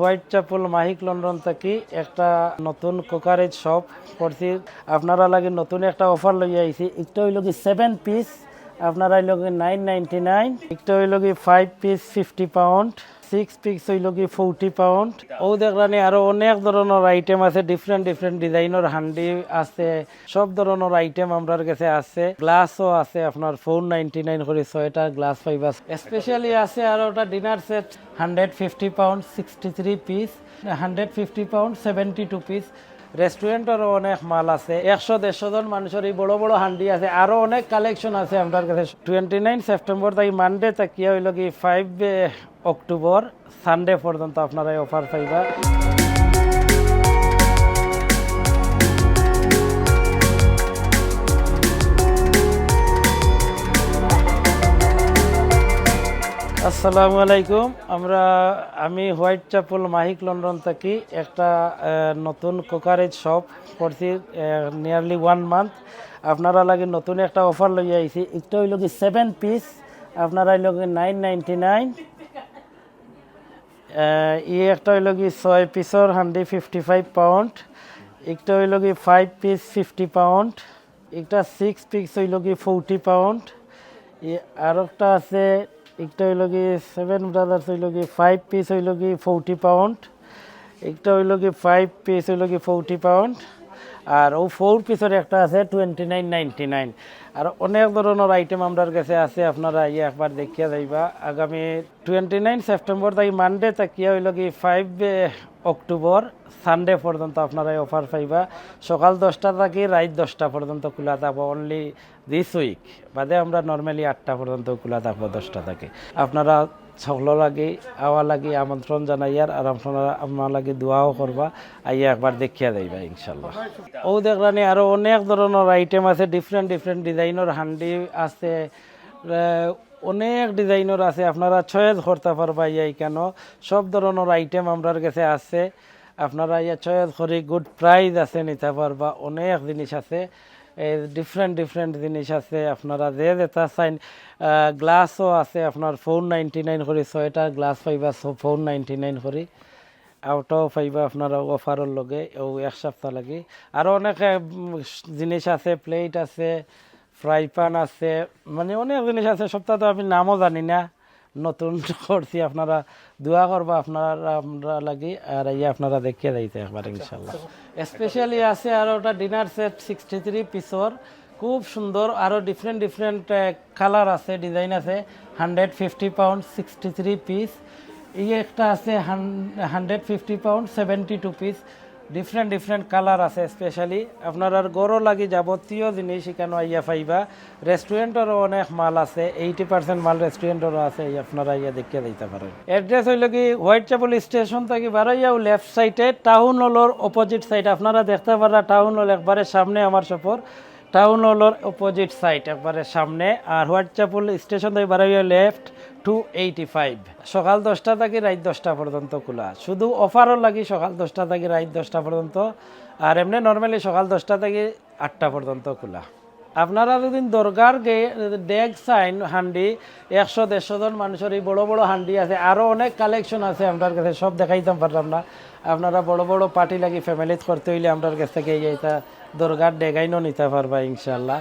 White chapel মাহিক London থেকে একটা নতুন কোকারেজ শপ করছি। আপনারা লাগে নতুন একটা অফার লই আইছি। একটা হইল কি সেভেন পিস আপনারা হইল কি নাইন নাইনটি নাইন একটা হইল কি five piece fifty pound six piece হইল কি ফোরটি পাউন্ড ও দেখলানি আরও অনেক ধরনের আইটেম আছে ডিফারেন্ট ডিফারেন্ট ডিজাইনের হান্ডি আছে, সব ধরনের আইটেম আমরার কাছে আছে। গ্লাসও আছে আপনার ফোর নাইনটি নাইন করে ছয়টা গ্লাস পাইবা স্পেশালি আছে আর ওটা dinner set hundred fifty pound sixty three piece hundred fifty pound seventy two piece রেস্টুরেন্টেরও অনেক মাল আছে। একশো দেড়শো জন মানুষের এই বড় বড় হান্ডি আছে। আরও অনেক কালেকশন আছে আমার কাছে। টোয়েন্টি নাইন সেপ্টেম্বর তাই মানডে তাকিয়া হইল কি ফাইভ অক্টোবর সানডে পর্যন্ত আপনারা অফার পাইবা আসসালামু আলাইকুম। আমরা, আমি হোয়াইট চ্যাপল মাহিক লন্ডন থেকে। একটা নতুন কোকারেজ শপ করছি নিয়ারলি ওয়ান মান্থ আপনারা লাগে নতুন একটা অফার লই আইছি। একটা হইল কি সেভেন পিস আপনারা হইল কি নাইন নাইনটি নাইন ই একটা হইল কি ছয় পিসর হান্ডি ফিফটি ফাইভ পাউন্ড একটা হইল কি ফাইভ পিস ফিফটি পাউন্ড একটা সিক্স পিস হইল কি ফোরটি পাউন্ড আর একটা আছে একটা হইল কি সেভেন ব্রাদার্স হইল কি ফাইভ পিস হইল কি ফোরটি পাউন্ড একটা হইল কি ফাইভ পিস হইল কি ফোরটি পাউন্ড আর ও ফোর পিসের একটা আছে টোয়েন্টি নাইন নাইনটি নাইন আর অনেক ধরনের আইটেম আমার কাছে আছে, আপনারা ইয়ে একবার দেখিয়া যাইবা। আগামী টোয়েন্টি নাইন সেপ্টেম্বর তাই মানডে তাকিয়া হইল কি ফাইভ অক্টোবর সানডে পর্যন্ত আপনারা এই অফার পাইবা। সকাল দশটা থেকে রাত দশটা পর্যন্ত খোলা থাকব অনলি দিস উইক বাদে আমরা নর্মালি আটটা পর্যন্ত খোলা থাকব, দশটা থেকে। আপনারা সকল লাগি, আওয়া লাগি আমন্ত্রণ জানাইয়ার আর আপনারা আমার লাগি দোয়াও করবা, আইয়া একবার দেখিয়া যাইবা ইনশাল্লাহ ও দেখলানি আরও অনেক ধরনের আইটেম আছে ডিফারেন্ট ডিফারেন্ট ডিজাইনের হান্ডি আছে অনেক ডিজাইনের আছে, আপনারা চয়েস করতে পারবা ইয়া কেন? সব ধরনের আইটেম আমরার কাছে আছে। আপনারা ইয়া চয়েস করে গুড প্রাইস আছে নিতে পারবা, অনেক জিনিস আছে। ডিফারেন্ট ডিফারেন্ট জিনিস আছে, আপনারা যে যেটা চাইন গ্লাসও আছে, আপনার ফোর নাইনটি নাইন করে ছয়টা গ্লাস পাইবা ফোর নাইনটি নাইন করে। আউটও পাইবা আপনারা অফারের লগে, ও এক সপ্তাহ লাগে। আরও অনেক জিনিস আছে প্লেট আছে। ফ্রাই প্যান আছে মানে অনেক জিনিস আছে সপ্তাহ তো আমি নামও জানি না। নতুন করছি আপনারা দোয়া করবা আপনারা আমরা লাগি আর ইয়ে আপনারা দেখিয়ে যাইতে একবার ইনশাল্লাহ। স্পেশালি আছে আর ওটা ডিনার সেট সিক্সটি থ্রি পিসর খুব সুন্দর আরও ডিফারেন্ট ডিফারেন্ট কালার আছে ডিজাইন আছে। Hundred fifty pound sixty three piece এই একটা আছে hundred fifty pound seventy two piece different different colour আছে স্পেশালি আপনার আর গরো লাগি যাবতীয় জিনিস এখানে আইয়া পাইবা। রেস্টুরেন্টেরও অনেক মাল আছে এইটি পার্সেন্ট মাল রেস্টুরেন্টেরও আছে আপনারা ইয়া দেখিয়ে দিতে পারেন। অ্যাড্রেস হইল কি হোয়াইট চাপল স্টেশন থেকে বারাইয়াও লেফট সাইডে টাউন হলর অপোজিট সাইড আপনারা দেখতে পারা টাউন হল একবারে সামনে আমার সফর। টাউন হলের অপোজিট সাইড একবারে সামনে, আর হোয়াটচাপুল স্টেশন থেকে বাড়াইয়া লেফট টু এইটি ফাইভ সকাল দশটা থেকে রাত দশটা পর্যন্ত খোলা। শুধু অফারও লাগি সকাল দশটা থেকে রাত দশটা পর্যন্ত, আর এমনি নর্মালি সকাল দশটা থেকে আটটা পর্যন্ত খোলা। আপনারা যদি দরকার ডেগ সাইন হান্ডি একশো, দেড়শো জন মানুষের এই বড় বড় হান্ডি আছে আরও অনেক কালেকশন আছে আপনার কাছে, সব দেখাইতাম পারলাম না। আপনারা বড় বড় পার্টি লাগি ফ্যামিলিত করতে হইলে আপনার কাছ থেকে এইটা দরকার ডেগাইনও নিতে পারবা ইনশাল্লাহ